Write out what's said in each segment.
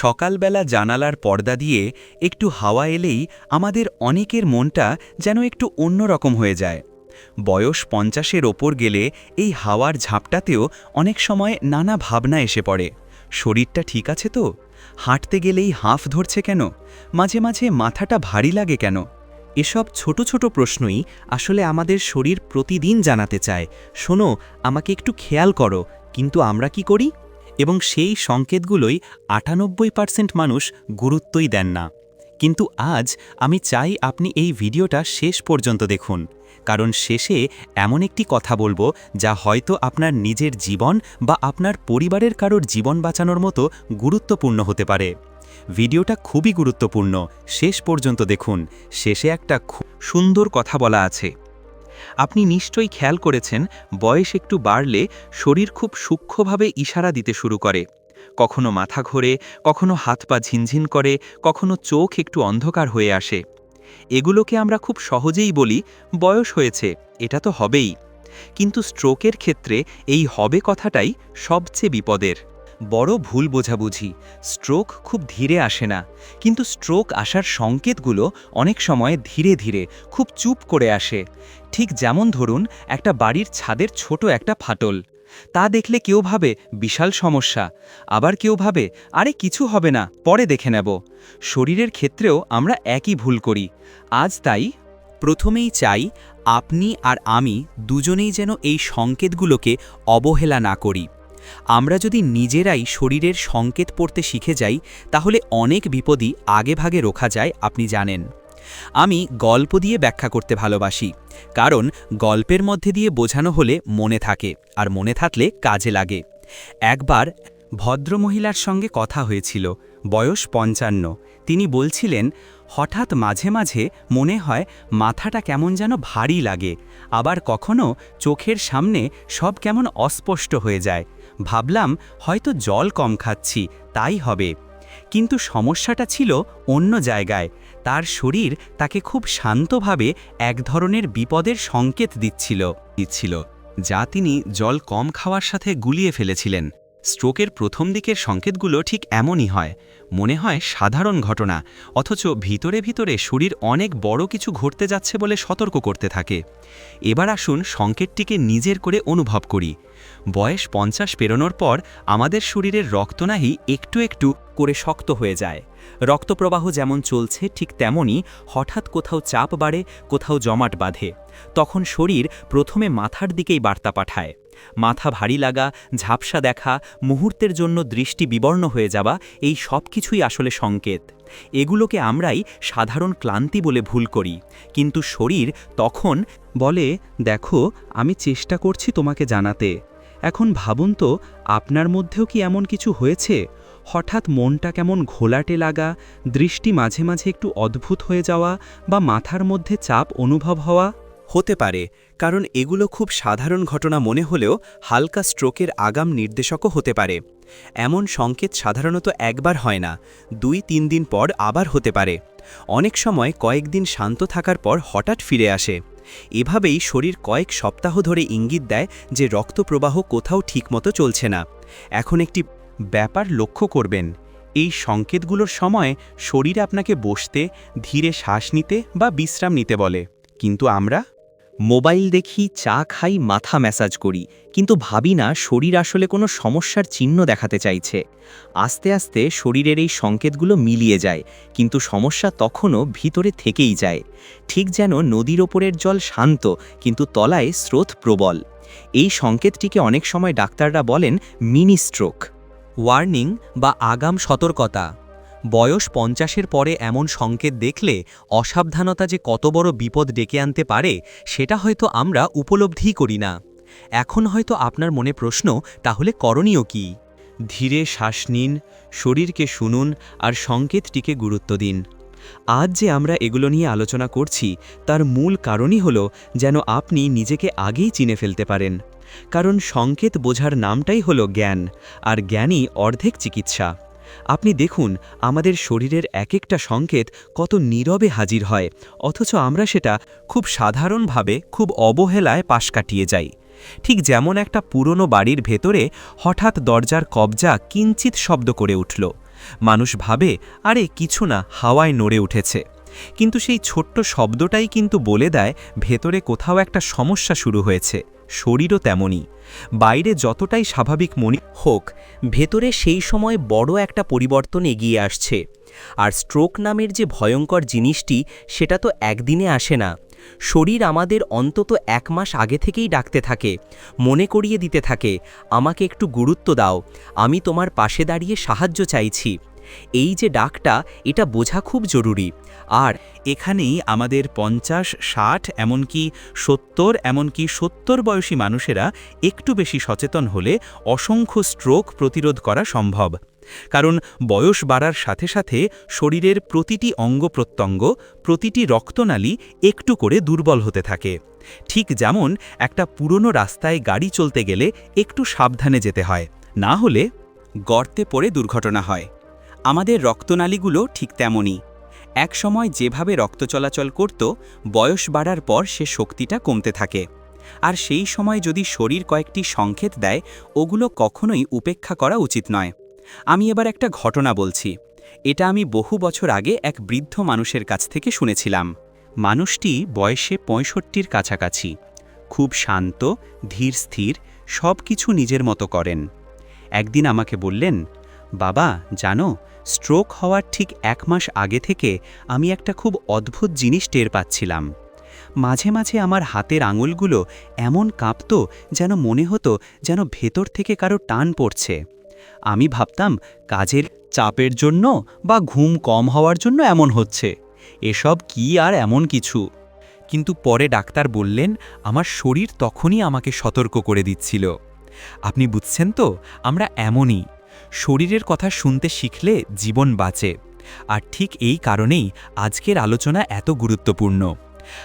সকালবেলা জানালার পর্দা দিয়ে একটু হাওয়া এলেই আমাদের অনেকের মনটা যেন একটু অন্যরকম হয়ে যায়। বয়স পঞ্চাশের ওপর গেলে এই হাওয়ার ঝাপটাতেও অনেক সময় নানা ভাবনা এসে পড়ে। শরীরটা ঠিক আছে তো? হাঁটতে গেলেই হাঁফ ধরছে কেন? মাঝে মাঝে মাথাটা ভারী লাগে কেন? এসব ছোট ছোট প্রশ্নই আসলে আমাদের শরীর প্রতিদিন জানাতে চায়। শোনো, আমাকে একটু খেয়াল করো, কিন্তু আমরা কি করি? এবং সেই সংকেতগুলোই আটানব্বই পার্সেন্ট মানুষ গুরুত্বই দেন না। কিন্তু আজ আমি চাই আপনি এই ভিডিওটা শেষ পর্যন্ত দেখুন, কারণ শেষে এমন একটি কথা বলব যা হয়তো আপনার নিজের জীবন বা আপনার পরিবারের কারোর জীবন বাঁচানোর মতো গুরুত্বপূর্ণ হতে পারে। ভিডিওটা খুবই গুরুত্বপূর্ণ, শেষ পর্যন্ত দেখুন, শেষে একটা খুব সুন্দর কথা বলা আছে। আপনি নিশ্চয়ই খেয়াল করেছেন, বয়স একটু বাড়লে শরীর খুব সূক্ষ্মভাবে ইশারা দিতে শুরু করে। কখনো মাথা ঘোরে, কখনো হাত পা ঝিনঝিন করে, কখনো চোখ একটু অন্ধকার হয়ে আসে। এগুলোকে আমরা খুব সহজেই বলি, বয়স হয়েছে, এটা তো হবেই। কিন্তু স্ট্রোকের ক্ষেত্রে এই হবে কথাটাই সবচেয়ে বিপদের। বড় ভুল বোঝাবুঝি। স্ট্রোক খুব ধীরে আসে না। কিন্তু স্ট্রোক আসার সংকেতগুলো অনেক সময় ধীরে ধীরে, খুব চুপ করে আসে। ঠিক যেমন ধরুন, একটা বাড়ির ছাদের ছোট একটা ফাটল। তা দেখলে কেউ ভাবে, বিশাল সমস্যা। আবার কেউ ভাবে, আরে কিছু হবে না, পরে দেখে নেব। শরীরের ক্ষেত্রেও আমরা একই ভুল করি। আজ তাই, প্রথমেই চাই, আপনি আর আমি দুজনেই যেন এই সংকেতগুলোকে অবহেলা না করি। আমরা যদি নিজেরাই শরীরের সংকেত পড়তে শিখে যাই, তাহলে অনেক বিপদই আগেভাগে রোখা যায়, আপনি জানেন। আমি গল্প দিয়ে ব্যাখ্যা করতে ভালোবাসি, কারণ গল্পের মধ্যে দিয়ে বোঝানো হলে মনে থাকে, আর মনে থাকলে কাজে লাগে। একবার ভদ্রমহিলার সঙ্গে কথা হয়েছিল, বয়স পঞ্চান্ন। তিনি বলছিলেন, হঠাৎ মাঝে মাঝে মনে হয় মাথাটা কেমন যেন ভারী লাগে, আবার কখনো চোখের সামনে সব কেমন অস্পষ্ট হয়ে যায় ভাবলাম হয়তো জল কম খাচ্ছি, তাই হবে। কিন্তু সমস্যাটা ছিল অন্য জায়গায়। তার শরীর তাকে খুব শান্তভাবে এক ধরনের বিপদের সংকেত দিচ্ছিল দিচ্ছিল, যা তিনি জল কম খাওয়ার সাথে গুলিয়ে ফেলেছিলেন। স্ট্রোকের প্রথম দিকের সংকেতগুলো ঠিক এমনই হয়। মনে হয় সাধারণ ঘটনা, অথচ ভিতরে ভিতরে শরীর অনেক বড় কিছু ঘটতে যাচ্ছে বলে সতর্ক করতে থাকে। এবার আসুন সংকেতটিকে নিজের করে অনুভব করি। বয়স পঞ্চাশ পেরোনোর পর আমাদের শরীরের রক্তনাহি একটু একটু করে শক্ত হয়ে যায়। রক্তপ্রবাহ যেমন চলছে ঠিক তেমনই হঠাৎ কোথাও চাপ বাড়ে, কোথাও জমাট বাঁধে। তখন শরীর প্রথমে মাথার দিকেই বার্তা পাঠায়। মাথা ভারী লাগা, ঝাপসা দেখা, মুহূর্তের জন্য দৃষ্টি বিবর্ণ হয়ে যাওয়া, এই সব কিছুই আসলে সংকেত। এগুলোকে আমরাই সাধারণ ক্লান্তি বলে ভুল করি। কিন্তু শরীর তখন বলে, দেখো, আমি চেষ্টা করছি তোমাকে জানাতে। এখন ভাবুন তো, আপনার মধ্যেও কি এমন কিছু হয়েছে? হঠাৎ মনটা কেমন ঘোলাটে লাগা, দৃষ্টি মাঝে মাঝে একটু অদ্ভুত হয়ে যাওয়া বা মাথার মধ্যে চাপ অনুভব হওয়া? হতে পারে, কারণ এগুলো খুব সাধারণ ঘটনা মনে হলেও হালকা স্ট্রোকের আগাম নির্দেশকও হতে পারে। এমন সংকেত সাধারণত একবার হয় না, দুই তিন দিন পর আবার হতে পারে। অনেক সময় কয়েকদিন শান্ত থাকার পর হঠাৎ ফিরে আসে। এভাবেই শরীর কয়েক সপ্তাহ ধরে ইঙ্গিত দেয় যে রক্তপ্রবাহ কোথাও ঠিকমতো চলছে না। এখন একটি ব্যাপার লক্ষ্য করবেন, এই সংকেতগুলোর সময় শরীর আপনাকে বসতে, ধীরে শ্বাস নিতে বা বিশ্রাম নিতে বলে। কিন্তু আমরা মোবাইল দেখি, চা খাই, মাথা ম্যাসাজ করি, কিন্তু ভাবি না শরীর আসলে কোনো সমস্যার চিহ্ন দেখাতে চাইছে। আস্তে আস্তে শরীরের এই সংকেতগুলো মিলিয়ে যায়, কিন্তু সমস্যা তখনও ভিতরে থেকেই যায়। ঠিক যেন নদীর ওপরের জল শান্ত, কিন্তু তলায় স্রোত প্রবল। এই সংকেতটিকে অনেক সময় ডাক্তাররা বলেন, মিনি স্ট্রোক। ওয়ার্নিং বা আগাম সতর্কতা। বয়স পঞ্চাশের পরে এমন সংকেত দেখলে অসাবধানতা যে কত বড় বিপদ ডেকে আনতে পারে, সেটা হয়তো আমরা উপলব্ধিই করি না। এখন হয়তো আপনার মনে প্রশ্ন, তাহলে করণীয় কি? ধীরে শ্বাস নিন, শরীরকে শুনুন আর সংকেতটিকে গুরুত্ব দিন। আজ যে আমরা এগুলো নিয়ে আলোচনা করছি, তার মূল কারণই হল যেন আপনি নিজেকে আগেই চিনে ফেলতে পারেন। কারণ সংকেত বোঝার নামটাই হলো জ্ঞান, আর জ্ঞানই অর্ধেক চিকিৎসা। আপনি দেখুন, আমাদের শরীরের এক একটা সংকেত কত নীরবে হাজির হয়, অথচ আমরা সেটা খুব সাধারণভাবে খুব অবহেলায় পাশ কাটিয়ে যাই। ঠিক যেমন একটা পুরনো বাড়ির ভেতরে হঠাৎ দরজার কবজা কিঞ্চিত শব্দ করে উঠল। মানুষ ভাবে, আরে, কিছু না, হাওয়ায় নড়ে উঠেছে। কিন্তু সেই ছোট্ট শব্দটাই কিন্তু বলে দেয়, ভেতরে কোথাও একটা সমস্যা শুরু হয়েছে। শরীরও তেমনই। বাইরে যতটাই স্বাভাবিক মনে হোক, ভেতরে সেই সময় বড় একটা পরিবর্তন এগিয়ে আসছে। আর স্ট্রোক নামের যে ভয়ঙ্কর জিনিসটি, সেটা তো একদিনে আসে না। শরীর আমাদের অন্তত এক মাস আগে থেকেই ডাকতে থাকে, মনে করিয়ে দিতে থাকে, আমাকে একটু গুরুত্ব দাও, আমি তোমার পাশে দাঁড়িয়ে সাহায্য চাইছি। এই যে ডাকটা, এটা বোঝা খুব জরুরি। আর এখানেই আমাদের পঞ্চাশ, ষাট, এমনকি সত্তর এমনকি সত্তর বয়সী মানুষেরা একটু বেশি সচেতন হলে অসংখ্য স্ট্রোক প্রতিরোধ করা সম্ভব। কারণ বয়স বাড়ার সাথে সাথে শরীরের প্রতিটি অঙ্গ প্রত্যঙ্গ, প্রতিটি রক্তনালী একটু করে দুর্বল হতে থাকে। ঠিক যেমন একটা পুরনো রাস্তায় গাড়ি চলতে গেলে একটু সাবধানে যেতে হয়, না হলে গর্তে পড়ে দুর্ঘটনা হয়। আমাদের রক্তনালীগুলো ঠিক তেমনই। একসময় যেভাবে রক্ত চলাচল করত, বয়স বাড়ার পর সে শক্তিটা কমতে থাকে। আর সেই সময় যদি শরীর কয়েকটি সংকেত দেয়, ওগুলো কখনোই উপেক্ষা করা উচিত নয়। আমি এবার একটা ঘটনা বলছি। এটা আমি বহু বছর আগে এক বৃদ্ধ মানুষের কাছ থেকে শুনেছিলাম। মানুষটি বয়সে পঁয়ষট্টির কাছাকাছি। খুব শান্ত, ধীর স্থির সব কিছু নিজের মতো করেন। একদিন আমাকে বললেন বাবা, জানো স্ট্রোক হওয়ার ঠিক এক মাস আগে থেকে আমি একটা খুব অদ্ভুত জিনিস টের পাচ্ছিলাম। মাঝে মাঝে আমার হাতের আঙুলগুলো এমন কাঁপত যেন মনে হতো যেন ভেতর থেকে কারও টান পড়ছে। আমি ভাবতাম, কাজের চাপের জন্য বা ঘুম কম হওয়ার জন্য এমন হচ্ছে। এসব কি আর এমন কিছু? কিন্তু পরে ডাক্তার বললেন, আমার শরীর তখনই আমাকে সতর্ক করে দিচ্ছিল। আপনি বুঝছেন তো, আমরা এমনই। শরীরের কথা শুনতে শিখলে জীবন বাঁচে। আর ঠিক এই কারণেই আজকের আলোচনা এত গুরুত্বপূর্ণ।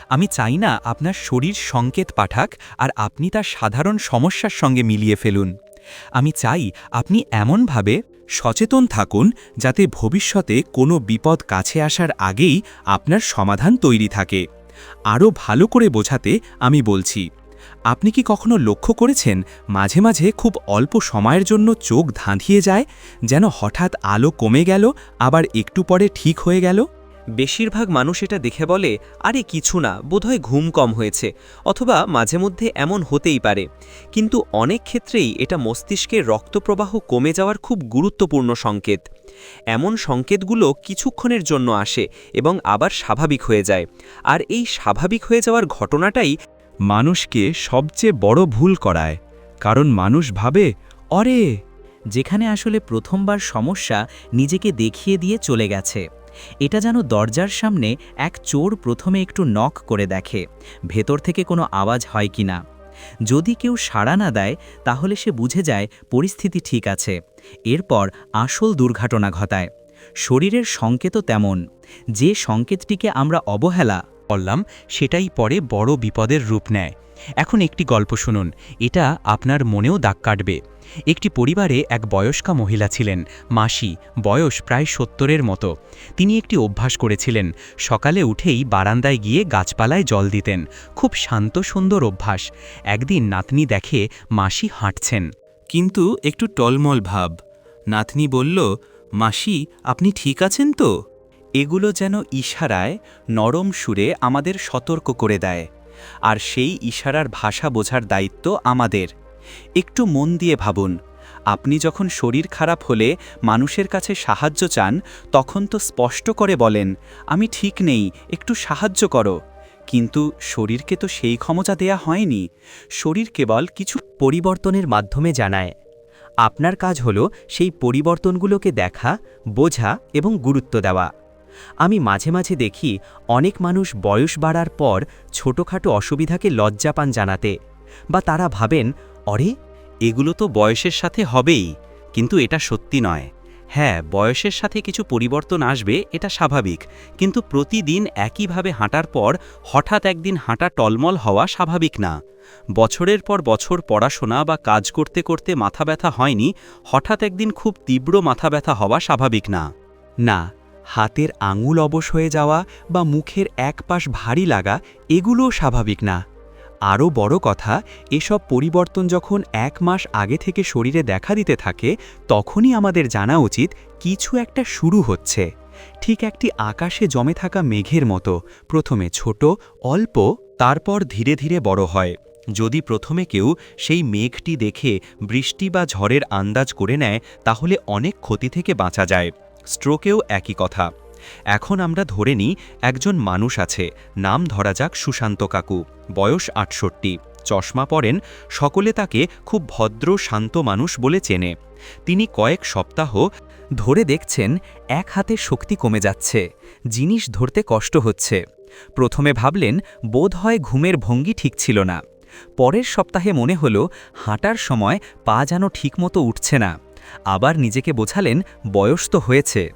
আমি চাই না আপনার শরীর সংকেত পাঠাক আর আপনি তার সাধারণ সমস্যার সঙ্গে মিলিয়ে ফেলুন। আমি চাই আপনি এমনভাবে সচেতন থাকুন যাতে ভবিষ্যতে কোনো বিপদ কাছে আসার আগেই আপনার সমাধান তৈরি থাকে। আরও ভালো করে বোঝাতে আমি বলছি। আপনি কি কখনো লক্ষ্য করেছেন মাঝে মাঝে খুব অল্প সময়ের জন্য চোখ ধাঁধিয়ে যায়, যেন হঠাৎ আলো কমে গেল, আবার একটু পরে ঠিক হয়ে গেল? বেশিরভাগ মানুষ এটা দেখে বলে, আরে, কিছু না, বোধহয় ঘুম কম হয়েছে, অথবা মাঝে মধ্যে এমন হতেই পারে। কিন্তু অনেক ক্ষেত্রেই এটা মস্তিষ্কের রক্তপ্রবাহ কমে যাওয়ার খুব গুরুত্বপূর্ণ সংকেত। এমন সংকেতগুলো কিছুক্ষণের জন্য আসে এবং আবার স্বাভাবিক হয়ে যায়। আর এই স্বাভাবিক হয়ে যাওয়ার ঘটনাটাই মানুষকে সবচেয়ে বড় ভুল করায়, কারণ মানুষ ভাবে, অরে, যেখানে আসলে প্রথমবার সমস্যা নিজেকে দেখিয়ে দিয়ে চলে গেছে। এটা যেন দরজার সামনে এক চোর প্রথমে একটু নক করে দেখে, ভেতর থেকে কোনো আওয়াজ হয় কি না। যদি কেউ সাড়া না দেয়, তাহলে সে বুঝে যায় পরিস্থিতি ঠিক আছে। এরপর আসল দুর্ঘটনা ঘটায়। শরীরের সংকেতও তেমন। যে সংকেতটিকে আমরা অবহেলা বললাম সেটাই পরে বড় বিপদের রূপ নেয়। এখন একটি গল্প শুনুন, এটা আপনার মনেও দাগ কাটবে। একটি পরিবারে এক বয়স্কা মহিলা ছিলেন, মাসি, বয়স প্রায় সত্তরের মতো। তিনি একটি অভ্যাস করেছিলেন, সকালে উঠেই বারান্দায় গিয়ে গাছপালায় জল দিতেন। খুব শান্ত, সুন্দর অভ্যাস। একদিন নাতনি দেখে মাসি হাঁটছেন। কিন্তু একটু টলমল ভাব। নাতনি বলল, মাসি, আপনি ঠিক আছেন তো? এগুলো যেন ইশারায় নরম সুরে আমাদের সতর্ক করে দেয়, আর সেই ইশারার ভাষা বোঝার দায়িত্ব আমাদের। একটু মন দিয়ে ভাবুন, আপনি যখন শরীর খারাপ হলে মানুষের কাছে সাহায্য চান, তখন তো স্পষ্ট করে বলেন, আমি ঠিক নেই, একটু সাহায্য করো। কিন্তু শরীরকে তো সেই ক্ষমতা দেয়া হয়নি। শরীর কেবল কিছু পরিবর্তনের মাধ্যমে জানায়। আপনার কাজ হল সেই পরিবর্তনগুলোকে দেখা, বোঝা এবং গুরুত্ব দেওয়া। আমি মাঝে মাঝে দেখি অনেক মানুষ বয়স বাড়ার পর ছোটখাটো অসুবিধাকে লজ্জা পান জানাতে, বা তারা ভাবেন, অরে, এগুলো তো বয়সের সাথে হবেই, কিন্তু এটা সত্যি নয়। হ্যাঁ বয়সের সাথে কিছু পরিবর্তন আসবে, এটা স্বাভাবিক, কিন্তু প্রতিদিন একইভাবে হাঁটার পর হঠাৎ একদিন হাঁটা টলমল হওয়া স্বাভাবিক না। বছরের পর বছর পড়াশোনা বা কাজ করতে করতে মাথা ব্যথা হয়নি, হঠাৎ একদিন খুব তীব্র মাথা ব্যথা হওয়া স্বাভাবিক না। না হাতের আঙুল অবশ হয়ে যাওয়া বা মুখের এক পাশ ভারী লাগা, এগুলোও স্বাভাবিক না। আরও বড় কথা, এসব পরিবর্তন যখন এক মাস আগে থেকে শরীরে দেখা দিতে থাকে, তখনই আমাদের জানা উচিত কিছু একটা শুরু হচ্ছে। ঠিক একটি আকাশে জমে থাকা মেঘের মতো, প্রথমে ছোট, অল্প, তারপর ধীরে ধীরে বড় হয়। যদি প্রথমে কেউ সেই মেঘটি দেখে বৃষ্টি বা ঝড়ের আন্দাজ করে নেয়, তাহলে অনেক ক্ষতি থেকে বাঁচা যায়। স্ট্রোকেও একই কথা। এখন আমরা ধরে নিই একজন মানুষ আছে, নাম ধরা যাক সুশান্ত কাকু, বয়স আটষট্টি, চশমা পরেন, সকলে তাকে খুব ভদ্র, শান্ত মানুষ বলে চেনে। তিনি কয়েক সপ্তাহ ধরে দেখছেন এক হাতে শক্তি কমে যাচ্ছে, জিনিস ধরতে কষ্ট হচ্ছে। প্রথমে ভাবলেন, বোধ হয় ঘুমের ভঙ্গি ঠিক ছিল না। পরের সপ্তাহে মনে হল, হাঁটার সময় পা যেন ঠিকমতো উঠছে না। আবার নিজেকে বোঝালেন, বয়স তো হয়েছে।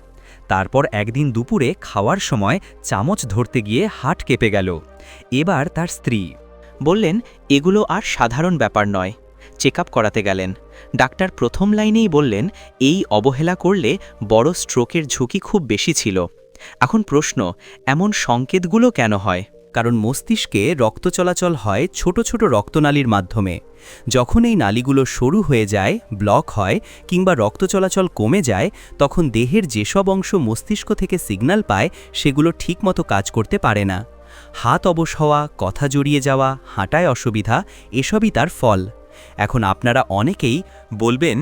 তারপর একদিন দুপুরে খাওয়ার সময় চামচ ধরতে গিয়ে হাট কেঁপে গেল। এবার তার স্ত্রী। বললেন, এগুলো আর সাধারণ ব্যাপার নয়। চেক করাতে গেলেন। ডাক্তার প্রথম লাইনেই বললেন, এই অবহেলা করলে বড় স্ট্রোকের ঝুঁকি খুব বেশি ছিল। এখন প্রশ্ন, এমন সংকেতগুলো কেন হয়? কারণ মস্তিষ্কে রক্ত চলাচল হয় ছোট ছোট রক্তনালীর মাধ্যমে। যখন এই নালীগুলো সরু হয়ে যায়, ব্লক হয়, কিংবা রক্ত চলাচল কমে যায়, তখন দেহের যেসব অংশ মস্তিষ্ক থেকে সিগন্যাল পায়, সেগুলো ঠিকমতো কাজ করতে পারে না। হাত অবশ হওয়া, কথা জড়িয়ে যাওয়া, হাঁটায় অসুবিধা, এসবই তার ফল। এখন আপনারা অনেকেই বলবেন,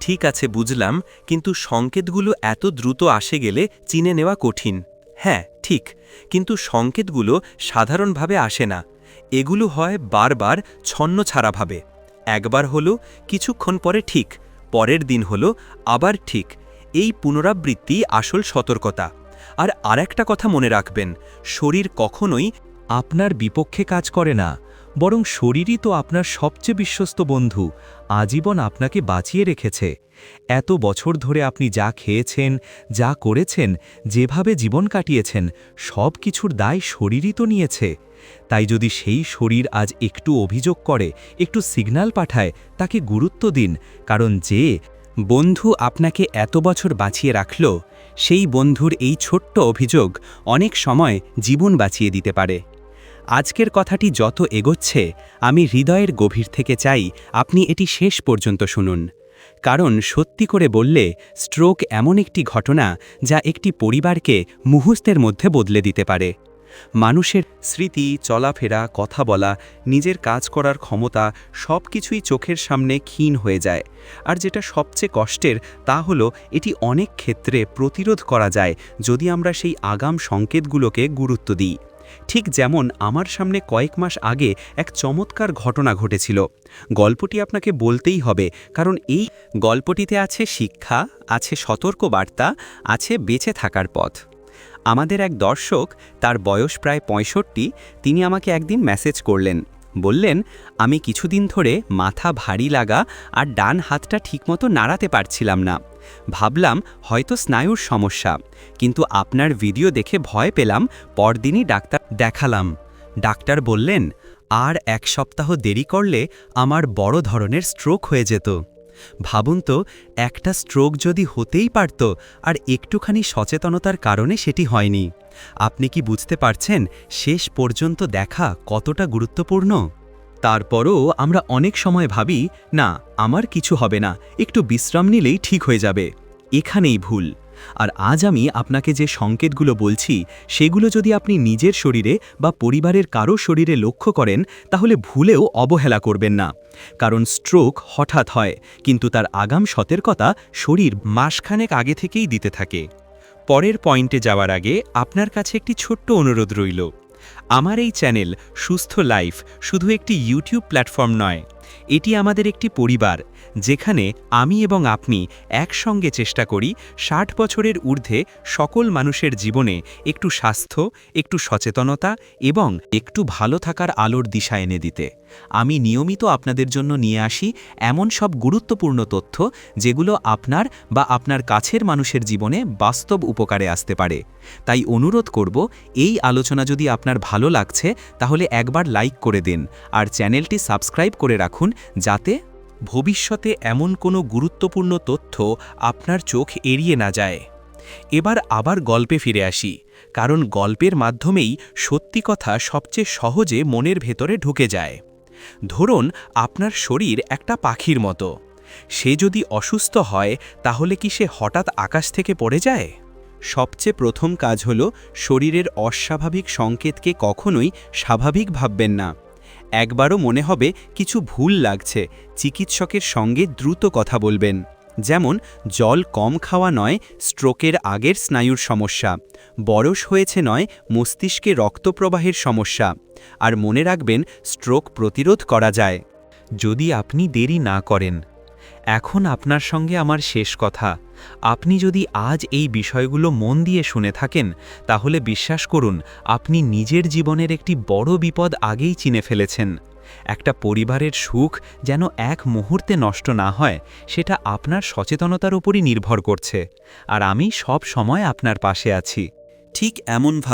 ঠিক আছে, বুঝলাম, কিন্তু সংকেতগুলো এত দ্রুত আসে গেলে চিনে নেওয়া কঠিন। হ্যাঁ ঠিক। কিন্তু সংকেতগুলো সাধারণভাবে আসে না। এগুলো হয় বারবার ছন্ন ছাড়াভাবে একবার হলো, কিছুক্ষণ পরে ঠিক। পরের দিন হলো, আবার ঠিক। এই পুনরাবৃত্তি আসল সতর্কতা। আর আরেকটা কথা মনে রাখবেন, শরীর কখনোই আপনার বিপক্ষে কাজ করে না। বরং শরীরই তো আপনার সবচেয়ে বিশ্বস্ত বন্ধু, আজীবন আপনাকে বাঁচিয়ে রেখেছে। এত বছর ধরে আপনি যা খেয়েছেন, যা করেছেন, যেভাবে জীবন কাটিয়েছেন, সব কিছুর দায় শরীরই তো নিয়েছে। তাই যদি সেই শরীর আজ একটু অভিযোগ করে, একটু সিগন্যাল পাঠায়, তাকে গুরুত্ব দিন, কারণ যে বন্ধু আপনাকে এত বছর বাঁচিয়ে রাখল, সেই বন্ধুর এই ছোট্ট অভিযোগ অনেক সময় জীবন বাঁচিয়ে দিতে পারে। আজকের কথাটি যত এগোচ্ছে, আমি হৃদয়ের গভীর থেকে চাই আপনি এটি শেষ পর্যন্ত শুনুন। কারণ সত্যি করে বললে, স্ট্রোক এমন একটি ঘটনা যা একটি পরিবারকে মুহূর্তের মধ্যে বদলে দিতে পারে। মানুষের স্মৃতি, চলাফেরা, কথা বলা, নিজের কাজ করার ক্ষমতা সব কিছুই চোখের সামনে ক্ষীণ হয়ে যায়। আর যেটা সবচেয়ে কষ্টের, তা হলো এটি অনেক ক্ষেত্রে প্রতিরোধ করা যায় যদি আমরা সেই আগাম সংকেতগুলোকে গুরুত্ব দিই। ঠিক যেমন আমার সামনে কয়েক মাস আগে এক চমৎকার ঘটনা ঘটেছিল। গল্পটি আপনাকে বলতেই হবে, কারণ এই গল্পটিতে আছে শিক্ষা, আছে সতর্ক বার্তা আছে বেঁচে থাকার পথ। আমাদের এক দর্শক, তার বয়স প্রায় পঁয়ষট্টি, তিনি আমাকে একদিন মেসেজ করলেন। বললেন, আমি কিছুদিন ধরে মাথা ভারী লাগা আর ডান হাতটা ঠিকমতো নাড়াতে পারছিলাম না। ভাবলাম হয়তো স্নায়ুর সমস্যা, কিন্তু আপনার ভিডিও দেখে ভয় পেলাম, পরদিনই ডাক্তার দেখালাম। ডাক্তার বললেন, আর এক সপ্তাহ দেরি করলে আমার বড় ধরনের স্ট্রোক হয়ে যেত। ভাবুন তো, একটা স্ট্রোক যদি হতেই পারত, আর একটুখানি সচেতনতার কারণে সেটি হয়নি। আপনি কি বুঝতে পারছেন, শেষ পর্যন্ত দেখা কতটা গুরুত্বপূর্ণ? তারপরও আমরা অনেক সময় ভাবি, না, আমার কিছু হবে না, একটু বিশ্রাম নিলেই ঠিক হয়ে যাবে। এখানেই ভুল। আর আজ আমি আপনাকে যে সংকেতগুলো বলছি, সেগুলো যদি আপনি নিজের শরীরে বা পরিবারের কারও শরীরে লক্ষ্য করেন, তাহলে ভুলেও অবহেলা করবেন না। কারণ স্ট্রোক হঠাৎ হয়, কিন্তু তার আগাম সতর্কতা শরীর মাসখানেক আগে থেকেই দিতে থাকে। পরের পয়েন্টে যাওয়ার আগে আপনার কাছে একটি ছোট্ট অনুরোধ রইল। আমার এই চ্যানেল সুস্থ লাইফ শুধু একটি ইউটিউব প্ল্যাটফর্ম নয় এটি আমাদের একটি পরিবার। যেখানে আমি এবং আপনি একসঙ্গে চেষ্টা করি ষাট বছরের ঊর্ধ্বে সকল মানুষের জীবনে একটু স্বাস্থ্য, একটু সচেতনতা এবং একটু ভালো থাকার আলোর দিশা এনে দিতে। আমি নিয়মিত আপনাদের জন্য নিয়ে আসি এমন সব গুরুত্বপূর্ণ তথ্য যেগুলো আপনার বা আপনার কাছের মানুষের জীবনে বাস্তব উপকারে আসতে পারে। তাই অনুরোধ করব, এই আলোচনা যদি আপনার ভালো লাগছে তাহলে একবার লাইক করে দিন আর চ্যানেলটি সাবস্ক্রাইব করে রাখুন যাতে ভবিষ্যতে এমন কোনো গুরুত্বপূর্ণ তথ্য আপনার চোখ এড়িয়ে না যায়। এবার আবার গল্পে ফিরে আসি, কারণ গল্পের মাধ্যমেই সত্যি কথা সবচেয়ে সহজে মনের ভেতরে ঢুকে যায়। ধরুন, আপনার শরীর একটা পাখির মতো। সে যদি অসুস্থ হয়, তাহলে কি সে হঠাৎ আকাশ থেকে পড়ে যায়? সবচেয়ে প্রথম কাজ হল, শরীরের অস্বাভাবিক সংকেতকে কখনোই স্বাভাবিক ভাববেন না। একবারও মনে হবে কিছু ভুল লাগছে, চিকিৎসকের সঙ্গে দ্রুত কথা বলবেন। যেমন, জল কম খাওয়া নয়, স্ট্রোকের আগের স্নায়ুর সমস্যা। বরস হয়েছে নয়, মস্তিষ্কে রক্তপ্রবাহের সমস্যা। আর মনে রাখবেন, স্ট্রোক প্রতিরোধ করা যায়। যদি আপনি দেরি না করেন এখন আপনার সঙ্গে আমার শেষ কথা। আপনি যদি আজ এই বিষয়গুলো মন দিয়ে শুনে থাকেন, তাহলে বিশ্বাস করুন, আপনি নিজের জীবনের একটি বড় বিপদ আগেই চিনে ফেলেছেন। একটা পরিবারের সুখ যেন এক মুহূর্তে নষ্ট না হয়, সেটা আপনার সচেতনতার উপরই নির্ভর করছে। আর আমি সব সময় আপনার পাশে আছি। ঠিক এমনভাবে